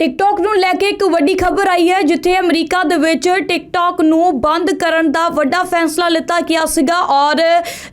TikTok ਨੂੰ ਲੈ ਕੇ ਇੱਕ ਵੱਡੀ ਖਬਰ ਆਈ ਹੈ, ਜਿੱਥੇ ਅਮਰੀਕਾ ਦੇ ਵਿੱਚ ਟਿਕਟੌਕ ਨੂੰ ਬੰਦ ਕਰਨ ਦਾ ਵੱਡਾ ਫੈਸਲਾ ਲਿੱਤਾ ਗਿਆ ਸੀਗਾ ਔਰ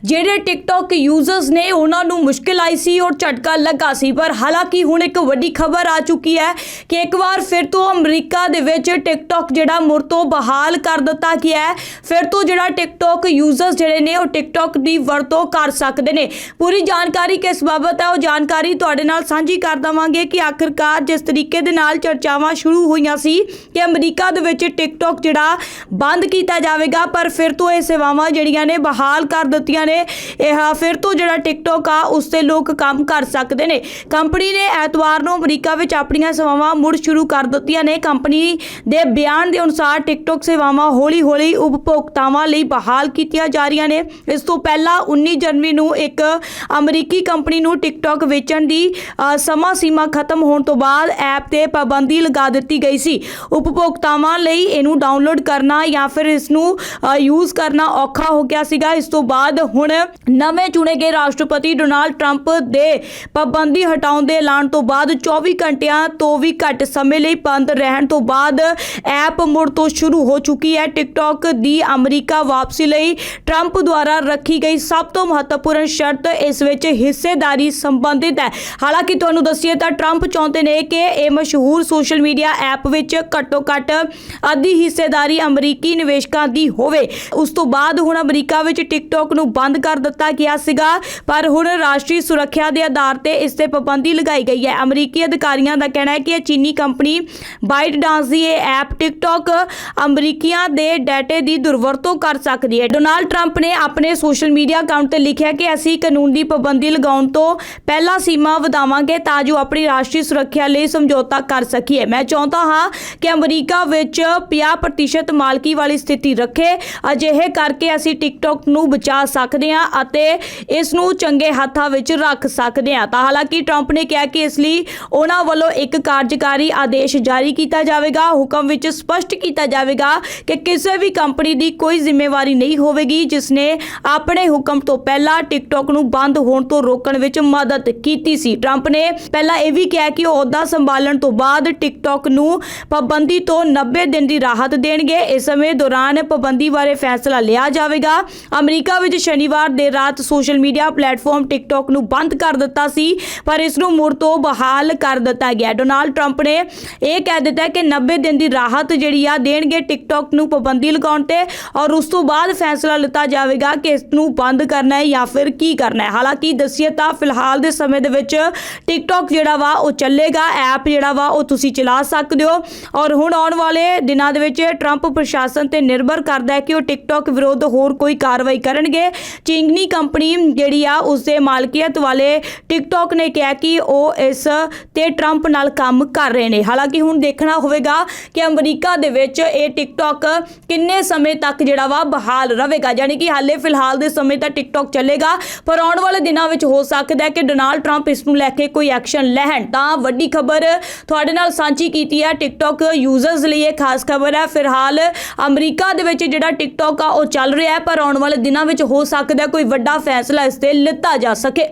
ਜਿਹੜੇ ਟਿਕਟੌਕ ਯੂਜ਼ਰਸ ਨੇ ਉਹਨਾਂ ਨੂੰ ਮੁਸ਼ਕਿਲ ਆਈ ਸੀ ਔਰ ਝਟਕਾ ਲੱਗਾ ਸੀ। ਪਰ ਹਾਲਾਂਕਿ ਹੁਣ ਇੱਕ ਵੱਡੀ ਖਬਰ ਆ ਚੁੱਕੀ ਹੈ ਕਿ ਇੱਕ ਵਾਰ ਫਿਰ ਤੋਂ ਅਮਰੀਕਾ ਦੇ ਵਿੱਚ ਟਿਕਟੌਕ ਜਿਹੜਾ ਮੁੜ ਤੋਂ ਬਹਾਲ ਕਰ ਦਿੱਤਾ ਗਿਆ ਹੈ। ਫਿਰ ਤੋਂ ਜਿਹੜਾ ਟਿਕਟੌਕ ਯੂਜ਼ਰਸ ਜਿਹੜੇ ਨੇ ਉਹ ਟਿਕਟੌਕ ਦੀ ਵਰਤੋਂ ਕਰ ਸਕਦੇ ਨੇ। ਪੂਰੀ ਜਾਣਕਾਰੀ ਕਿਸ ਬਾਬਤ ਹੈ? ਉਹ ਜਾਣਕਾਰੀ ਤੁਹਾਡੇ ਨਾਲ ਸਾਂਝੀ ਕਰ ਦਵਾਂਗੇ ਕਿ ਆਖਿਰਕਾਰ ਜਿਸ ਤਰੀਕੇ ਦੇ ਨਾਲ ਚਰਚਾਵਾਂ ਸ਼ੁਰੂ ਹੋਈਆਂ ਸੀ ਕਿ ਅਮਰੀਕਾ ਦੇ ਵਿੱਚ ਟਿਕਟੌਕ ਜਿਹੜਾ ਬੰਦ ਕੀਤਾ ਜਾਵੇਗਾ, ਪਰ ਫਿਰ ਤੋਂ ਇਹ ਸੇਵਾਵਾਂ ਜਿਹੜੀਆਂ ਨੇ ਬਹਾਲ ਕਰ ਦਿੱਤੀਆਂ ਨੇ। ਇਹ ਫਿਰ ਤੋਂ ਜਿਹੜਾ ਟਿਕਟੌਕ ਆ, ਉਸ ਤੇ ਲੋਕ ਕੰਮ ਕਰ ਸਕਦੇ ਨੇ। ਕੰਪਨੀ ਨੇ ਐਤਵਾਰ ਨੂੰ ਅਮਰੀਕਾ ਵਿੱਚ ਆਪਣੀਆਂ ਸੇਵਾਵਾਂ ਮੁੜ ਸ਼ੁਰੂ ਕਰ ਦਿੱਤੀਆਂ ਨੇ। ਕੰਪਨੀ ਦੇ ਬਿਆਨ ਦੇ ਅਨੁਸਾਰ ਟਿਕਟੌਕ ਸੇਵਾਵਾਂ ਹੌਲੀ-ਹੌਲੀ ਉਪਭੋਗਤਾਵਾਂ ਲਈ ਬਹਾਲ ਕੀਤੀਆਂ ਜਾ ਰਹੀਆਂ ਨੇ। ਇਸ ਤੋਂ ਪਹਿਲਾਂ 19 ਜਨਵਰੀ ਨੂੰ ਇੱਕ ਅਮਰੀਕੀ ਕੰਪਨੀ ਨੂੰ ਟਿਕਟੌਕ ਵੇਚਣ ਦੀ ਸਮਾਂ ਸੀਮਾ ਖਤਮ ਹੋਣ ਤੋਂ ਬਾਅਦ ਐਪ ਤੇ ਪਾਬੰਦੀ ਲਗਾ ਦਿੱਤੀ ਗਈ ਸੀ। ਉਪਭੋਗਤਾਵਾਂ ਲਈ ਇਹਨੂੰ ਡਾਊਨਲੋਡ ਕਰਨਾ ਜਾਂ ਫਿਰ ਇਸ ਨੂੰ ਯੂਜ਼ ਕਰਨਾ ਔਖਾ ਹੋ ਗਿਆ ਸੀਗਾ। ਇਸ ਤੋਂ ਬਾਅਦ ਹੁਣ ਨਵੇਂ ਚੁਣੇ ਗਏ ਰਾਸ਼ਟਰਪਤੀ ਡੋਨਾਲਡ ਟਰੰਪ ਦੇ ਪਾਬੰਦੀ ਹਟਾਉਣ ਦੇ ਐਲਾਨ ਤੋਂ ਬਾਅਦ 24 ਘੰਟਿਆਂ ਤੋਂ ਵੀ ਘੱਟ ਸਮੇਂ ਲਈ ਬੰਦ ਰਹਿਣ ਤੋਂ ਬਾਅਦ ਐਪ ਮੁੜ ਤੋਂ ਸ਼ੁਰੂ ਹੋ ਚੁੱਕੀ ਹੈ। ਟਿਕਟੌਕ ਦੀ ਅਮਰੀਕਾ ਵਾਪਸੀ ਲਈ ਟਰੰਪ ਦੁਆਰਾ ਰੱਖੀ ਗਈ ਸਭ ਤੋਂ ਮਹੱਤਵਪੂਰਨ ਸ਼ਰਤ ਇਸ ਵਿੱਚ ਹਿੱਸੇਦਾਰੀ ਸੰਬੰਧਿਤ ਹੈ। ਹਾਲਾਂਕਿ ਤੁਹਾਨੂੰ ਦੱਸੀਏ ਤਾਂ ਟਰੰਪ ਚਾਹੁੰਦੇ ਨੇ ਕਿ ਇਹ ਮਸ਼ਹੂਰ ਸੋਸ਼ਲ ਮੀਡੀਆ ਐਪ ਵਿੱਚ ਘੱਟੋ ਘੱਟ ਅੱਧੀ ਹਿੱਸੇਦਾਰੀ ਅਮਰੀਕੀ ਨਿਵੇਸ਼ਕਾਂ ਦੀ ਹੋਵੇ। ਉਸ ਤੋਂ ਬਾਅਦ ਹੁਣ ਅਮਰੀਕਾ ਵਿੱਚ ਟਿਕਟੌਕ ਨੂੰ ਬੰਦ ਕਰ ਦਿੱਤਾ ਗਿਆ ਸੀਗਾ, ਪਰ ਹੁਣ ਰਾਸ਼ਟਰੀ ਸੁਰੱਖਿਆ ਦੇ ਆਧਾਰ ਤੇ ਇਸ ਤੇ ਪਾਬੰਦੀ ਲਗਾਈ ਗਈ ਹੈ। ਅਮਰੀਕੀ ਅਧਿਕਾਰੀਆਂ ਦਾ ਕਹਿਣਾ ਹੈ ਕਿ ਇਹ ਚੀਨੀ ਕੰਪਨੀ ਬਾਈਟ ਡਾਂਸ ਦੀ ਇਹ ਐਪ ਟਿਕਟੌਕ ਅਮਰੀਕੀਆਂ ਦੇ ਡਾਟੇ ਦੀ ਦੁਰਵਰਤੋਂ ਕਰ ਸਕਦੀ ਹੈ। ਡੋਨਾਲਡ ਟਰੰਪ ਨੇ ਆਪਣੇ ਸੋਸ਼ਲ ਮੀਡੀਆ ਅਕਾਊਂਟ ਤੇ ਲਿਖਿਆ ਕਿ ਅਸੀਂ ਕਾਨੂੰਨ ਦੀ ਪਾਬੰਦੀ ਲਗਾਉਣ ਤੋਂ ਪਹਿਲਾਂ ਸੀਮਾ ਵਧਾਵਾਂਗੇ ਤਾਂ ਜੋ ਆਪਣੀ ਰਾਸ਼ਟਰੀ ਸੁਰੱਖਿਆ ਲਈ ਸਮਝੌਤਾ ਕਰ ਸਕੀਏ ਮੈਂ ਚਾਹੁੰਦਾ ਹਾਂ ਕਿ ਅਮਰੀਕਾ ਵਿੱਚ 50% ਮਾਲਕੀ ਵਾਲੀ ਸਥਿਤੀ ਰੱਖੇ। ਅਜਿਹੇ ਕਰਕੇ ਅਸੀਂ ਟਿਕਟੌਕ ਨੂੰ ਬਚਾ ਸਕਦੇ ਹਾਂ ਅਤੇ ਇਸ ਨੂੰ ਚੰਗੇ ਹੱਥਾਂ ਵਿੱਚ ਰੱਖ ਸਕਦੇ ਹਾਂ। ਤਾਂ ਹਾਲਾਂਕਿ ਟਰੰਪ ਨੇ ਕਿਹਾ ਕਿ ਇਸ ਲਈ ਉਹਨਾਂ ਵੱਲੋਂ ਇੱਕ ਕਾਰਜਕਾਰੀ ਆਦੇਸ਼ ਜਾਰੀ ਕੀਤਾ ਜਾਵੇਗਾ। ਹੁਕਮ ਵਿੱਚ ਸਪਸ਼ਟ ਕੀਤਾ ਜਾਵੇਗਾ ਕਿ ਕਿਸੇ ਵੀ ਕੰਪਨੀ ਦੀ ਕੋਈ ਜ਼ਿੰਮੇਵਾਰੀ ਨਹੀਂ ਹੋਵੇਗੀ ਜਿਸ ਨੇ ਆਪਣੇ ਹੁਕਮ ਤੋਂ ਪਹਿਲਾਂ ਟਿਕਟੌਕ ਨੂੰ ਬੰਦ ਹੋਣ ਤੋਂ ਰੋਕਣ ਵਿੱਚ ਮਦਦ ਕੀਤੀ ਸੀ। ਟਰੰਪ ਨੇ ਪਹਿਲਾਂ ਇਹ ਵੀ ਕਿਹਾ ਕਿ ਉਹ ਅਹੁਦਾ ਸੰਭਾਲਣ ਤੋਂ ਬਾਅਦ ਬਾਅਦ ਟਿਕਟੌਕ ਨੂੰ ਪਾਬੰਦੀ ਤੋਂ 90 ਦਿਨ ਦੀ ਰਾਹਤ ਦੇਣਗੇ। ਇਸ ਸਮੇਂ ਦੌਰਾਨ ਪਾਬੰਦੀ ਬਾਰੇ ਫੈਸਲਾ ਲਿਆ ਜਾਵੇਗਾ। ਅਮਰੀਕਾ ਵਿੱਚ ਸ਼ਨੀਵਾਰ ਦੇ ਰਾਤ ਸੋਸ਼ਲ ਮੀਡੀਆ ਪਲੇਟਫਾਰਮ ਟਿਕਟੌਕ ਨੂੰ ਬੰਦ ਕਰ ਦਿੱਤਾ ਸੀ, ਪਰ ਇਸ ਨੂੰ ਮੁੜ ਤੋਂ ਬਹਾਲ ਕਰ ਦਿੱਤਾ ਗਿਆ। ਡੋਨਾਲਡ ਟਰੰਪ ਨੇ ਇਹ ਕਹਿ ਦਿੱਤਾ ਕਿ 90 ਦਿਨ ਦੀ ਰਾਹਤ ਜਿਹੜੀ ਆ ਦੇਣਗੇ ਟਿਕਟੌਕ ਨੂੰ ਪਾਬੰਦੀ ਲਗਾਉਣ ਤੇ ਔਰ ਉਸ ਤੋਂ ਬਾਅਦ ਫੈਸਲਾ ਲਿੱਤਾ ਜਾਵੇਗਾ ਕਿ ਇਸ ਨੂੰ ਬੰਦ ਕਰਨਾ ਹੈ ਜਾਂ ਫਿਰ ਕੀ ਕਰਨਾ ਹੈ। ਹਾਲਾਂਕਿ ਦੱਸੀਏ ਤਾਂ ਫਿਲਹਾਲ ਦੇ ਸਮੇਂ ਦੇ ਵਿੱਚ ਟਿਕਟੌਕ ਜਿਹੜਾ ਵਾ ਉਹ ਚੱਲੇਗਾ, ਐਪ ਜਿਹੜਾ ਵਾ ਉਹ ਤੁਸੀਂ ਚਲਾ ਸਕਦੇ ਹੋ। ਔਰ ਹੁਣ ਆਉਣ ਵਾਲੇ ਦਿਨਾਂ ਦੇ ਵਿੱਚ ਟਰੰਪ ਪ੍ਰਸ਼ਾਸਨ ਤੇ ਨਿਰਭਰ ਕਰਦਾ ਹੈ ਕਿ ਉਹ ਟਿਕਟੌਕ ਵਿਰੁੱਧ ਹੋਰ ਕੋਈ ਕਾਰਵਾਈ ਕਰਨਗੇ। ਚਿੰਗਨੀ ਕੰਪਨੀ ਜਿਹੜੀ ਆ ਉਸ ਦੇ ਮਾਲਕੀਅਤ ਵਾਲੇ ਟਿਕਟੌਕ ਨੇ ਕਿਹਾ ਕਿ ਉਹ ਇਸ ਤੇ ਟਰੰਪ ਨਾਲ ਕੰਮ ਕਰ ਰਹੇ ਨੇ। ਹਾਲਾਂਕਿ ਹੁਣ ਦੇਖਣਾ ਹੋਵੇਗਾ ਕਿ ਅਮਰੀਕਾ ਦੇ ਵਿੱਚ ਇਹ ਟਿਕਟੌਕ ਕਿੰਨੇ ਸਮੇਂ ਤੱਕ ਜਿਹੜਾ ਵਾ ਬਹਾਲ ਰਹੇਗਾ। ਯਾਨੀ ਕਿ ਹਾਲੇ ਫਿਲਹਾਲ ਦੇ ਸਮੇਂ ਤਾਂ ਟਿਕਟੌਕ ਚੱਲੇਗਾ। ਪਰ ਆਉਣ ਵਾਲੇ ਦਿਨਾਂ ਵਿੱਚ ਹੋ ਸਕਦਾ ਹੈ ਕਿ ਡੋਨਾਲਡ ਟਰੰਪ ਇਸ ਨੂੰ ਲੈ ਕੇ ਕੋਈ ਐਕਸ਼ਨ ਲੈਣ। ਤਾਂ ਵੱਡੀ ਖਬਰ ਤੁਹਾਡੇ ਨਾਲ ਸਾਂਝੀ ਕੀਤੀ ਹੈ ਟਿਕਟੌਕ ਯੂਜ਼ਰਸ ਲਈ ਇਹ ਖਾਸ ਖਬਰ ਹੈ। ਫਿਲਹਾਲ ਅਮਰੀਕਾ ਦੇ ਵਿੱਚ ਜਿਹੜਾ ਟਿਕਟੌਕ ਆ, ਉਹ ਚੱਲ ਰਿਹਾ ਹੈ, ਪਰ ਆਉਣ ਵਾਲੇ ਦਿਨਾਂ ਵਿੱਚ ਹੋ ਸਕਦਾ ਕੋਈ ਵੱਡਾ ਫੈਸਲਾ ਇਸ ਤੇ ਲਿੱਤਾ ਜਾ ਸਕੇ।